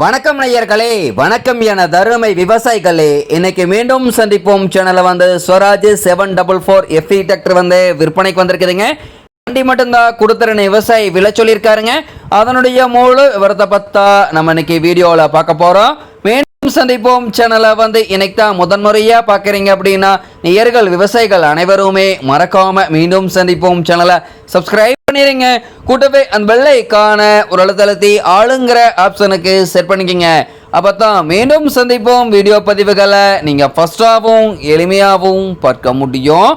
வணக்கம் நேயர்களே வணக்கம் என தருமை விவசாயிகளே. இன்னைக்கு மீண்டும் சந்திப்போம். சேனல்ல வந்து Swaraj seven double four FE tractor வந்து விற்பனைக்கு வந்திருக்குதுங்க. வண்டி மட்டும்தான் கொடுத்துறன விவசாயி விலை சொல்லியிருக்காருங்க. அதனுடைய முழு விவரத்தை பத்தா நம்ம இன்னைக்கு வீடியோவில் பார்க்க போகிறோம் சந்திப்போம். சேனலை வந்து இன்னைக்கு தான் முதன்முறையாக பார்க்குறீங்க அப்படின்னா நேயர்கள் விவசாயிகள் அனைவருமே மறக்காமல் மீண்டும் சந்திப்போம். சேனலை சப்ஸ்கிரைப் பண்ணிடுங்க கூட்டவே அந்த வெள்ளைக்கான ஒரு அழுத்தழுத்தி ஆளுங்கிற ஆப்ஷனுக்கு செட் பண்ணிக்கோங்க. அப்போ தான் மீண்டும் சந்திப்போம். வீடியோ பதிவுகளை நீங்கள் ஃபஸ்ட்டாகவும் எளிமையாகவும் பார்க்க முடியும்.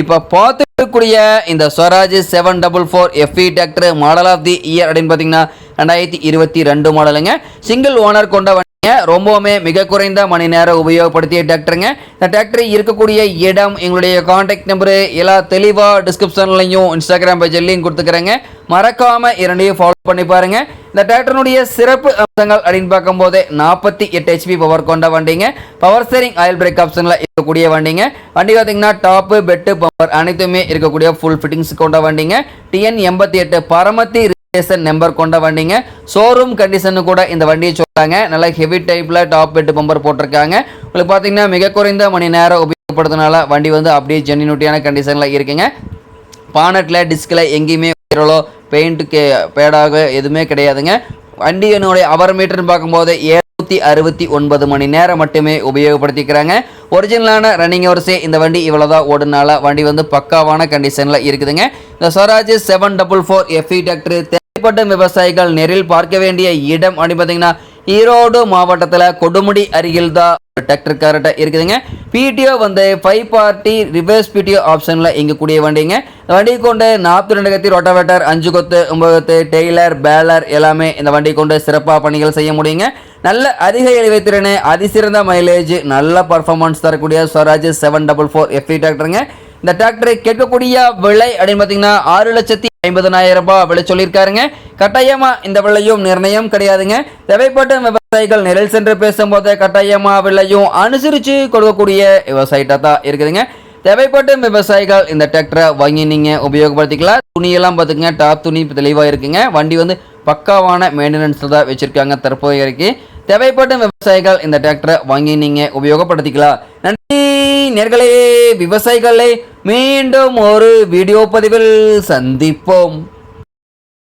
இப்போ பார்த்துக்கூடிய இந்த Swaraj seven double four FE tractor model of the year அப்படின்னு பார்த்தீங்கன்னா ரெண்டாயிரத்தி இருபத்தி ரெண்டு மாடலுங்க சிங்கிள் ஓனர் கொண்ட வண்டிங்க. ரொம்பவுமே மிக குறைந்த மணி நேரம் உபயோகப்படுத்திய டிராக்டருங்க இந்த டிராக்டர் இருக்கக்கூடிய இடம் எங்களுடைய காண்டாக்ட் நம்பரு எல்லா தெளிவாக டிஸ்கிரிப்ஷன்லையும் இன்ஸ்டாகிராம் பேஜ்லையும் கொடுத்துக்கிறேங்க. மறக்காமல் இரண்டையும் ஃபாலோ பண்ணி பாருங்கள் இந்த டிராக்டருடைய சிறப்பு அம்சங்கள் அப்படின்னு பார்க்கும்போது நாற்பத்தி எட்டு ஹெச்பி பவர் கொண்ட வண்டிங்க. பவர் ஸ்டேரிங் ஆயில் பிரேக் ஆப்ஷனில் இருக்கக்கூடிய வண்டிங்க. வண்டி பார்த்தீங்கன்னா டாப்பு பெட்டு பவர் அனைத்துமே இருக்கக்கூடிய ஃபுல் ஃபிட்டிங்ஸ் கொண்ட வண்டிங்க. டிஎன் எண்பத்தி எட்டு பரமத்தி ரிஜிஸ்ட்ரேஷன் நம்பர் கொண்ட வண்டிங்க. ஷோரூம் கண்டிஷனு கூட இந்த வண்டியை சொல்கிறாங்க நல்லா ஹெவி டைப்பில் டாப் பெட்டு பம்பர் போட்டிருக்காங்க. உங்களுக்கு பார்த்தீங்கன்னா மிக குறைந்த மணி நேரம் உபயோகப்படுறதுனால வண்டி வந்து அப்படியே ஜென்யூனிட்டியான கண்டிஷனில் இருக்குங்க. பானட்டில் டிஸ்கில் எங்கேயுமே பெயிண்ட்டுக்கு பேடாக எதுவுமே கிடையாதுங்க. வண்டியினுடைய அவர் மீட்டர்னு பார்க்கும்போது ஏழ்நூற்றி அறுபத்தி ஒன்பது மணி நேரம் மட்டுமே உபயோகப்படுத்திக்கிறாங்க. ஒரிஜினலான ரன்னிங் ஹவர்ஸே இந்த வண்டி இவ்வளோதான் ஓடுனால வண்டி வந்து பக்காவான கண்டிஷனில் இருக்குதுங்க. இந்த Swaraj seven double four FE tractor தேவைப்பட்ட விவசாயிகள் நேரில் பார்க்க வேண்டிய இடம் அப்படின்னு பார்த்தீங்கன்னா ஈரோடு மாவட்டத்தில் கொடுமுடி அருகில் தான் டிராக்டர் கரெக்டாக இருக்குதுங்க. பிடிஓ வந்து ஃபைவ் பார்ட்டி ரிவர்ஸ் பிடிஓ ஆப்ஷனில் இங்கே கூடிய வண்டிங்க. இந்த வண்டி கொண்டு நாற்பத்தி ரெண்டு கத்தி ரொட்டவேட்டர் அஞ்சு கொத்து ஒன்பது கொத்து டெய்லர் பேலர் எல்லாமே இந்த வண்டி கொண்டு சிறப்பாக பணிகள் செய்ய முடியுங்க. நல்ல அதிக இழிவுத்திறன் அதிசிறந்த மைலேஜ் நல்ல பர்ஃபார்மன்ஸ் தரக்கூடிய Swaraj seven double four FE டிராக்டருங்க இந்த டிராக்டரை கேட்கக்கூடிய விலை அப்படின்னு பார்த்தீங்கன்னா ஆறு லட்சத்தி ஐம்பதனாயிரம் ரூபாய் விலை சொல்லியிருக்காருங்க. கட்டாயமா இந்த விலையும் நிர்ணயம் கிடையாதுங்க. தேவைப்பட்ட விவசாயிகள் நிழல் சென்று பேசும்போது கட்டாயமா விலையும் அனுசரித்து கொடுக்கக்கூடிய விவசாயிட்டா தான் இருக்குதுங்க. தேவைப்பட்ட விவசாயிகள் இந்த டிராக்டரை வாங்கி நீங்கள் உபயோகப்படுத்திக்கலாம். துணியெல்லாம் பார்த்துக்குங்க டாப் துணி தெளிவாக இருக்குங்க. வண்டி வந்து பக்காவான மெயின்டெனன்ஸில் தான் வச்சுருக்காங்க தற்போது தேவைப்படும் தேவைப்பட்ட விவசாயிகள் இந்த டிராக்டரை வாங்கி நீங்கள் உபயோகப்படுத்திக்கலாம். நன்றி நேர்களே. விவசாயிகளை மீண்டும் ஒரு வீடியோ பதிவில் சந்திப்போம்.